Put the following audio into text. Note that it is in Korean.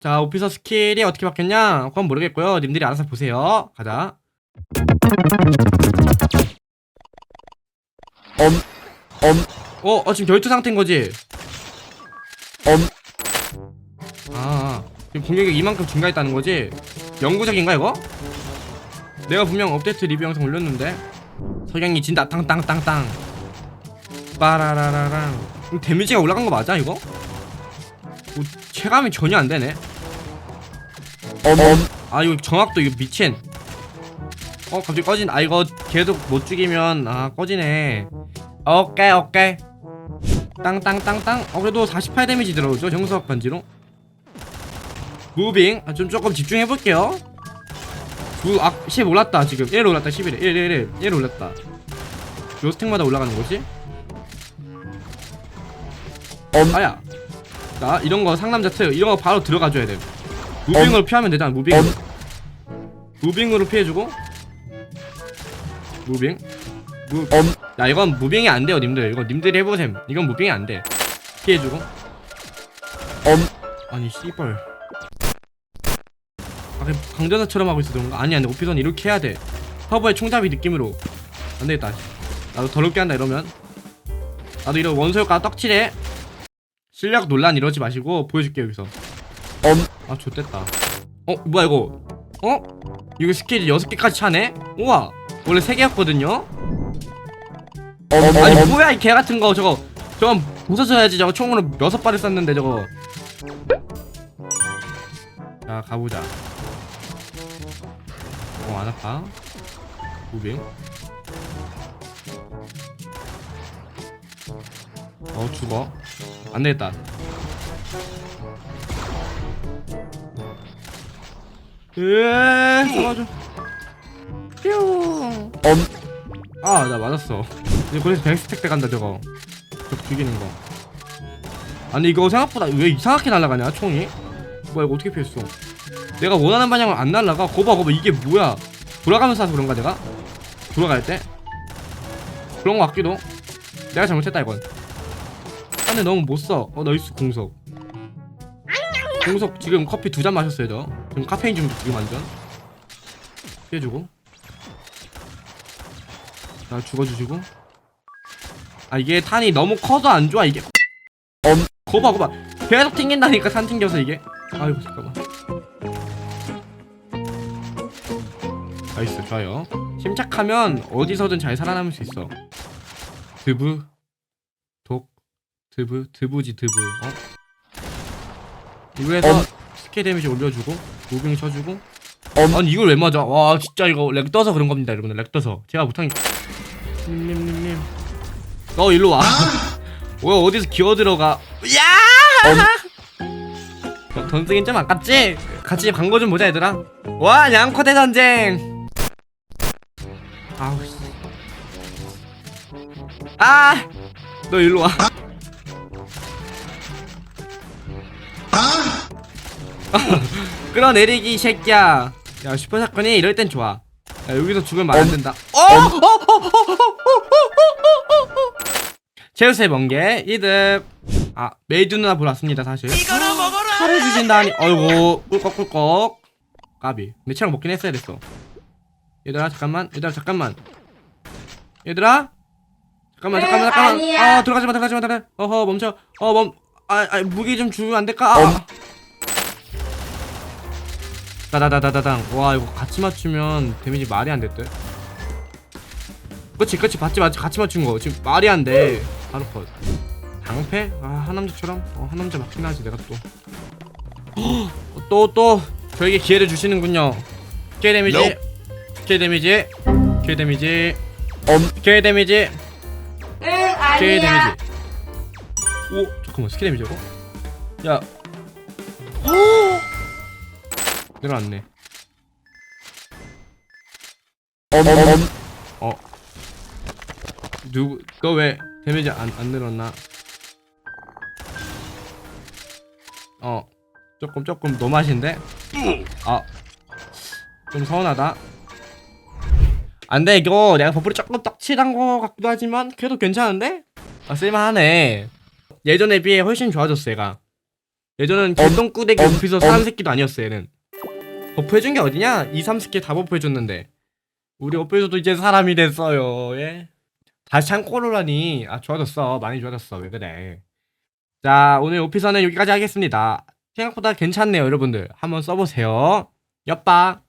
자, 오피서 스킬이 어떻게 바뀌었냐? 그건 모르겠고요. 님들이 알아서 보세요. 가자. 엄, 엄, 어, 어 지금 결투 상태인 거지? 엄. 아, 지금 공격이 이만큼 증가했다는 거지? 영구적인가 이거? 내가 분명 업데이트 리뷰 영상 올렸는데 석양이 진다 땅땅땅땅 빠라라라랑 데미지가 올라간 거 맞아 이거? 뭐, 체감이 전혀 안 되네. 엄, 엄, 아 이거 정확도 이거 미친. 어 갑자기 꺼진 아 이거 계속 못 죽이면 아 꺼지네. 오케이 오케이. 땅땅땅땅. 어 그래도 48 데미지 들어오죠 정수학 반지로. 무빙. 아, 좀 조금 집중해 볼게요. 구아10 올랐다 지금. 1 올랐다 11에 1 1 1 1 올랐다. 요 스택마다 올라가는 거지? 엄. 아야. 자 이런 거 상남자 특 이런 거 바로 들어가 줘야 돼 무빙으로 피하면 되잖아 무빙으로 무빙으로 피해주고. 무빙. 무... 엄. 야 이건 무빙이 안 돼요 님들. 이거 님들이 해보셈 이건 무빙이 안돼. 피해주고. 엄, 아니 씨발. 아 그냥 강전사처럼 하고 있어 그런가? 아니 아니 오피선 이렇게 해야 돼. 터보의 총잡이 느낌으로. 안 되겠다. 나도 더럽게 한다 이러면. 나도 이런 원소 효과 떡칠해. 실력 논란 이러지 마시고 보여줄게 여기서. 엄, 아 좋됐다. 어 뭐야 이거? 어? 이거 스킬이 6개까지 차네? 우와 원래 3개였거든요? 엄, 아니 엄, 뭐야 이 개같은 거 저거. 저건 부서져야지. 저거 총으로 6발을 쐈는데 저거. 자 가보자. 어 안아파? 무빙 어 죽어. 안되겠다 으에 쏘아줘. 뾰. 엄, 아 나 맞았어. 이제 그래서 100스택 돼 간다 저거. 저거 죽이는 거. 아니 이거 생각보다 왜 이상하게 날아가냐 총이? 뭐야 이거 어떻게 피했어? 내가 원하는 방향으로 안 날아가? 거봐 거봐 이게 뭐야? 돌아가면서 해서 그런가 내가? 돌아갈 때? 그런 거 같기도. 내가 잘못했다 이건. 근데 너무 못써. 어 나이스 공석 공석 지금 커피 두 잔 마셨어요 저. 지금 카페인 중독 지금 완전. 피해주고. 자 죽어주시고. 아 이게 탄이 너무 커서 안 좋아 이게. 엄. 거봐 거봐. 계속 튕긴다니까 탄 튕겨서 이게. 아이고 잠깐만. 나이스 좋아요. 침착하면 어디서든 잘 살아남을 수 있어. 드브. 독. 드브. 드브지 드브. 어? 이거에서 엄. 스킬 데미지 올려주고 무빙 쳐주고. 엄. 아니 이걸 왜 맞아? 와 진짜 이거 렉 떠서 그런 겁니다 여러분들. 렉 떠서. 제가 못하니까 님님님님. 너 일로 와. 뭐야 어디서 기어 들어가? 야! 어, 돈 쓰긴 좀 아깝지? 같이 광고 좀 보자 얘들아. 와 양코 대전쟁. 아우 씨 아너 일로 와 끌어내리기 새끼야 야 슈퍼사건이 이럴 땐 좋아 야 여기서 죽으면 안 된다 최우수의 번개 이득 아 메이드 누나 보러 왔습니다 사실 살을 주신다니 어이구 꿀꺽꿀꺽 까비 내 체력 먹긴 했어야 됐어 얘들아 잠깐만 얘들아 잠깐만 얘들아 잠깐만 잠깐만 잠깐만 아 들어가지마 들어가지마 들어가 어허 멈춰 어멈아아 무기 좀 주면 안 될까 아. 다다다다다당. 와 이거 같이 맞추면 데미지 말이 안 됐대. 그치 그치 맞지 맞지. 같이 맞춘 거. 지금 말이 안돼. 바로 컷. 방패? 아 한남자처럼? 어 한남자 맞긴 하지 내가 또. 또 또. 저에게 기회를 주시는군요. 기회 데미지. 기회 데미지. 기회 데미지. 엄, 기회 데미지. 응 아니야. 데미지. 오 잠깐만. 스킬 데미지 이거? 야 내려왔네. 엄, 엄, 어. 누구 너 왜 데미지 안, 안 늘었나? 어. 조금 조금 노맛인데? 아 좀 서운하다. 안 돼 이거. 내가 버프를 조금 떡칠한 거 같기도 하지만 그래도 괜찮은데? 아 쓸만하네. 예전에 비해 훨씬 좋아졌어 얘가. 예전엔 개똥꾸대기 오피서 사람 새끼도 아니었어 얘는 버프해준 게 어디냐? 2, 30개 다 버프해줬는데. 우리 업에서도 이제 사람이 됐어요. 예? 다시 한 꼬로라니. 아 좋아졌어. 많이 좋아졌어. 왜 그래? 자 오늘 오피서는 여기까지 하겠습니다. 생각보다 괜찮네요 여러분들. 한번 써보세요. 엿바